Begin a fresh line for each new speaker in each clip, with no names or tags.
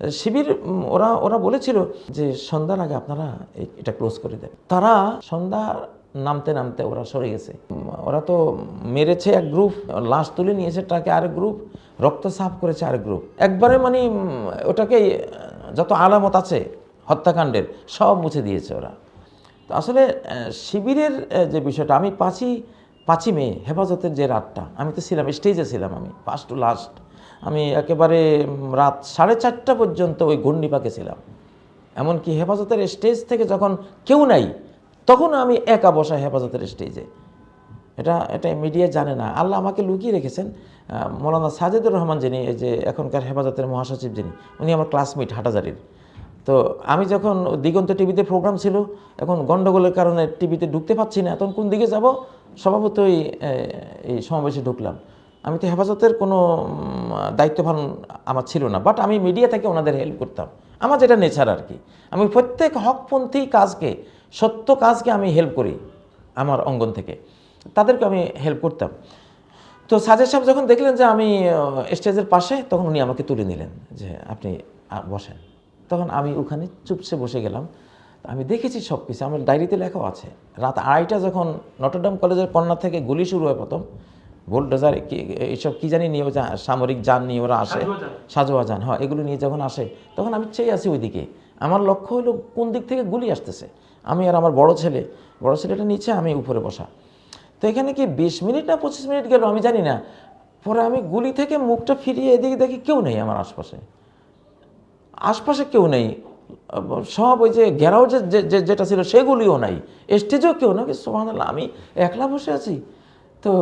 শিবির ওরা ওরা বলেছিল যে সন্ধ্যার আগে আপনারা এটা ক্লোজ করে দেন। তারা সন্ধ্যা নামতে নামতে ওরা সরে গেছে। ওরা তো মেরেছে এক গ্রুপ, লাশ তুলে নিয়েছে তাকে আরেক গ্রুপ, রক্ত সাফ করেছে আরেক গ্রুপ। একবারে মানে ওটাকে যত আলামত আছে হত্যাকাণ্ডের, সব মুছে দিয়েছে ওরা। তো আসলে শিবিরের যে বিষয়টা, আমি পাঁচই পাঁচই মে, হেফাজতের যে রাতটা, আমি তো ছিলাম, স্টেজে ছিলাম আমি, ফার্স্ট টু লাস্ট। আমি একেবারে রাত সাড়ে চারটা পর্যন্ত ওই গন্ডিপাকে ছিলাম। এমনকি হেফাজতের স্টেজ থেকে যখন কেউ নাই, তখন আমি একা বসা হেফাজতের স্টেজে। এটা এটা মিডিয়া জানে না। আল্লাহ আমাকে লুকিয়ে রেখেছেন। মৌলানা সাজেদুর রহমান যিনি, এই যে এখনকার হেফাজতের মহাসচিব যিনি, উনি আমার ক্লাসমেট হাটাজারির। তো আমি যখন দিগন্ত টিভিতে প্রোগ্রাম ছিল, এখন গন্ডগোলের কারণে টিভিতে ঢুকতে পারছি না, তখন কোন দিকে যাব? স্বভাবতই এই সমাবেশে ঢুকলাম। আমি তো হেফাজতের কোনো উম, দায়িত্বভান আমার ছিল না বাট আমি মিডিয়া থেকে ওনাদের হেল্প করতাম। আমার যেটা নেচার আর কি। আমি প্রত্যেক হকপন্থী কাজকে সত্য কাজকে আমি হেল্প করি আমার অঙ্গন থেকে। তাদেরকে আমি হেল্প করতাম। তো সাজেদ সাহেব যখন দেখলেন যে আমি স্টেজের পাশে তখন উনি আমাকে তুলে নিলেন যে আপনি বসেন। তখন আমি ওখানে চুপসে বসে গেলাম। আমি দেখেছি সব কিছু আমার ডায়েরিতে লেখাও আছে। রাত আড়াইটা যখন নটরডাম কলেজের কন্যা থেকে গুলি শুরু হয় প্রথম বোল্ডোজার এইসব কী জানি নিয়ে যা সামরিক যান নিয়ে ওরা আসে। সাজোয়া যান। হ্যাঁ এগুলো নিয়ে যখন আসে তখন আমি চেয়ে আছি ওইদিকে। আমার লক্ষ্য হলো কোন দিক থেকে গুলি আসতেছে। আমি আর আমার বড় ছেলে বড় ছেলেটা নিচে আমি উপরে বসা। তো এখানে কি বিশ মিনিট না পঁচিশ মিনিট গেল আমি জানি না। পরে আমি গুলি থেকে মুখটা ফিরিয়ে এদিকে দেখি কেউ নেই আমার আশপাশে। আশপাশে কেউ নেই। সব ওই যে ঘেরাও যে যেটা ছিল সেগুলিও নাই। স্টেজেও কেউ না সোহান আমি একলা বসে আছি। তো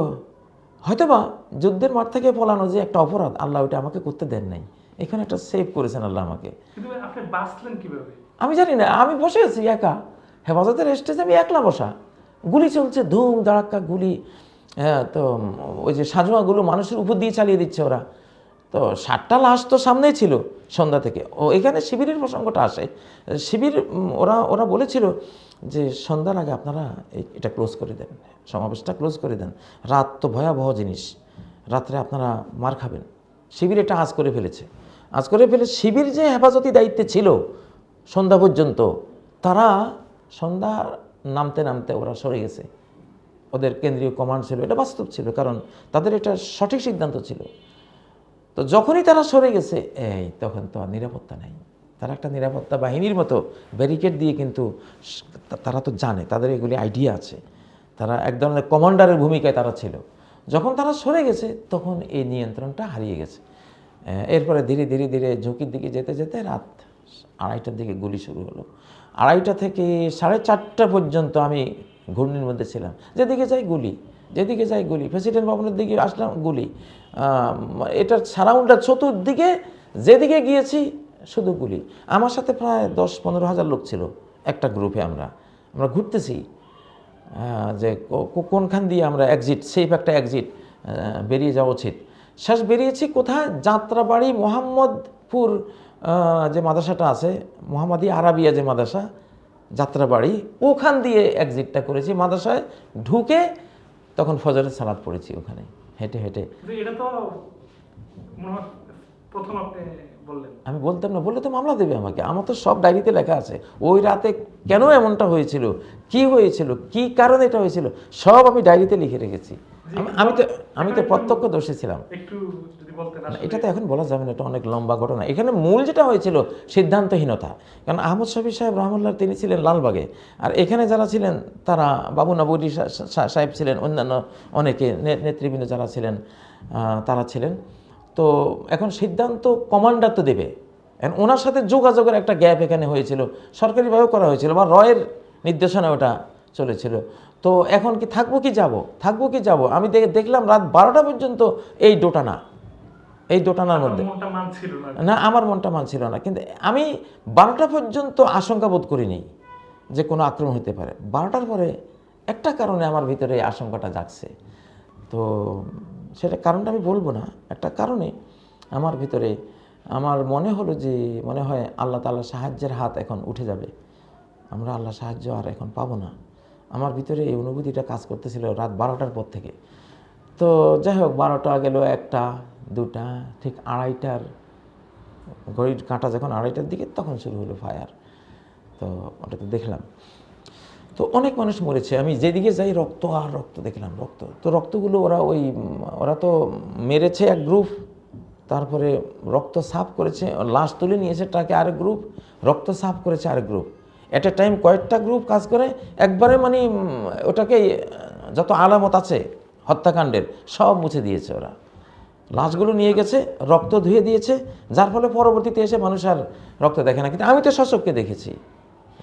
হয়তোবা যুদ্ধের মাঠ থেকে পলানো যে একটা অপরাধ আল্লাহ ওইটা আমাকে করতে দেন নাই। এখানে একটা সেভ করেছেন আল্লাহ আমাকে। আমি জানি না আমি বসে আছি একা। হেফাজতের স্টেজে আমি একলা বসা। গুলি চলছে ধুম দাঁড়াক্কা গুলি হ্যাঁ তো ওই যে সাজোয়াগুলো মানুষের উপর দিয়ে চালিয়ে দিচ্ছে ওরা। তো সাতটা লাশ তো সামনেই ছিল সন্ধ্যা থেকে। ও, এখানে শিবিরের প্রসঙ্গটা আসে। শিবির ওরা ওরা বলেছিল যে সন্ধ্যার আগে আপনারা এটা ক্লোজ করে দেন, সমাবেশটা ক্লোজ করে দেন। রাত তো ভয়াবহ জিনিস। রাত্রে আপনারা মার খাবেন। শিবির এটা আজ করে ফেলেছে। আজ করে ফেলে শিবির যে হেফাজতি দায়িত্বে ছিল সন্ধ্যা পর্যন্ত, তারা সন্ধ্যা নামতে নামতে ওরা সরে গেছে। ওদের কেন্দ্রীয় কমান্ড ছিল, এটা বাস্তব ছিল, কারণ তাদের এটা সঠিক সিদ্ধান্ত ছিল। তো যখনই তারা সরে গেছে, এই তখন তো আর নিরাপত্তা নেই। তারা একটা নিরাপত্তা বাহিনীর মতো ব্যারিকেড দিয়ে কিন্তু তারা তো জানে, তাদের এগুলি আইডিয়া আছে। তারা এক ধরনের কমান্ডারের ভূমিকায় তারা ছিল। যখন তারা সরে গেছে, তখন এই নিয়ন্ত্রণটা হারিয়ে গেছে। এরপরে ধীরে ধীরে ধীরে ঝুঁকির দিকে যেতে যেতে রাত আড়াইটার দিকে গুলি শুরু হলো। আড়াইটা থেকে সাড়ে চারটা পর্যন্ত আমি ঘূর্ণির মধ্যে ছিলাম। যেদিকে যাই গুলি। যেদিকে যাই গুলি। প্রেসিডেন্ট ভবনের দিকে আসলাম, গুলি। এটার সারাউন্ডার চতুর্দিকে, যেদিকে গিয়েছি, শুধু গুলি। আমার সাথে প্রায় দশ পনেরো হাজার লোক ছিল একটা গ্রুপে আমরা। আমরা ঘুরতেছি। যে কোনখান দিয়ে আমরা এক্সিট সেফ একটা এক্সিট বেরিয়ে যাওয়া উচিত। শেষ বেরিয়েছি কোথায়? যাত্রাবাড়ি মোহাম্মদপুর যে মাদ্রাসাটা আছে, মোহাম্মদী আরাবিয়া যে মাদ্রাসা, যাত্রাবাড়ি, ওখান দিয়ে এক্সিটটা করেছি। মাদ্রাসায় ঢুকে তখন ফজরের সালাদ পড়েছি ওখানে হেঁটে হেঁটে।
এটা তো প্রথম আপনি বললেন।
আমি বলতাম না বললে তো মামলা দেবে আমাকে। আমার তো সব ডায়েরিতে লেখা আছে। ওই রাতে কেন এমনটা হয়েছিল? কি হয়েছিল? কি কারণে এটা হয়েছিল? সব আমি ডায়েরিতে লিখে রেখেছি। আমি- তো আমি তো প্রত্যক্ষ দোষী ছিলাম।
একটু যদি বলতেন
না,
আসলে।
এটা তো এখন বলা যাবে না এটা অনেক লম্বা ঘটনা। এখানে মূল যেটা হয়েছিল সিদ্ধান্তহীনতা। কারণ আহমদ শফি সাহেব রহমুল্লাহ তিনি ছিলেন লালবাগে। আর এখানে যারা ছিলেন তারা বাবু নবুরি সাহেব ছিলেন অন্যান্য অনেকে নেতৃবৃন্দ যারা ছিলেন তারা ছিলেন। তো এখন সিদ্ধান্ত কমান্ডার তো দেবে। এখন ওনার সাথে যোগাযোগের একটা গ্যাপ এখানে হয়েছিল সরকারিভাবেও করা হয়েছিল বা রয়ের নির্দেশনা ওটা চলেছিল। তো এখন কি থাকব কি যাব? থাকব কি যাব? আমি দেখে দেখলাম রাত বারোটা পর্যন্ত এই ডোটানা এই দোটানার মধ্যে।
না।
না আমার মনটা মানছিল না। কিন্তু আমি বারোটা পর্যন্ত আশঙ্কা বোধ করিনি যে কোনো আক্রমণ হতে পারে। বারোটার পরে একটা কারণে আমার ভিতরে এই আশঙ্কাটা জাগছে। তো সেটা কারণটা আমি বলব না। একটা কারণে আমার ভিতরে আমার মনে হলো যে মনে হয় আল্লাহ তাআলার সাহায্যের হাত এখন উঠে যাবে। আমরা আল্লাহ সাহায্য আর এখন পাবো না। আমার ভিতরে এই অনুভূতিটা কাজ করতেছিল রাত বারোটার পর থেকে। তো যাই হোক, বারোটা গেল একটা, দুটা, ঠিক আড়াইটার ঘড়ির কাঁটা যখন আড়াইটার দিকে, তখন শুরু হলো ফায়ার তো ওটা তো দেখলাম। তো অনেক মানুষ মরেছে। আমি যেদিকে যাই, রক্ত আর রক্ত দেখলাম, রক্ত। তো রক্তগুলো ওরা ওই, ওরা তো মেরেছে এক গ্রুপ তারপরে রক্ত সাফ করেছে, লাশ তুলে নিয়েছে ট্রাকে আরেক গ্রুপ রক্ত সাফ করেছে আরেক গ্রুপ এট এ টাইম কয়েকটা গ্রুপ কাজ করে, একবারে মানে ওটাকে, যত আলামত আছে হত্যাকাণ্ডের, সব মুছে দিয়েছে ওরা। লাশগুলো নিয়ে গেছে, রক্ত ধুয়ে দিয়েছে, যার ফলে পরবর্তীতে এসে মানুষ আর রক্ত দেখে না। কিন্তু আমি তো শশককে দেখেছি,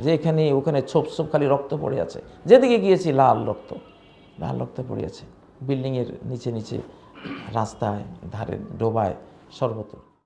যে এখানে, ওখানে ছোপ ছোপ খালি রক্ত পড়ে আছে। যেদিকে গিয়েছি, লাল রক্ত লাল রক্ত পড়ে আছে। বিল্ডিংয়ের নিচে নিচে, রাস্তায় ধারে ডোবায়, সর্বত্র।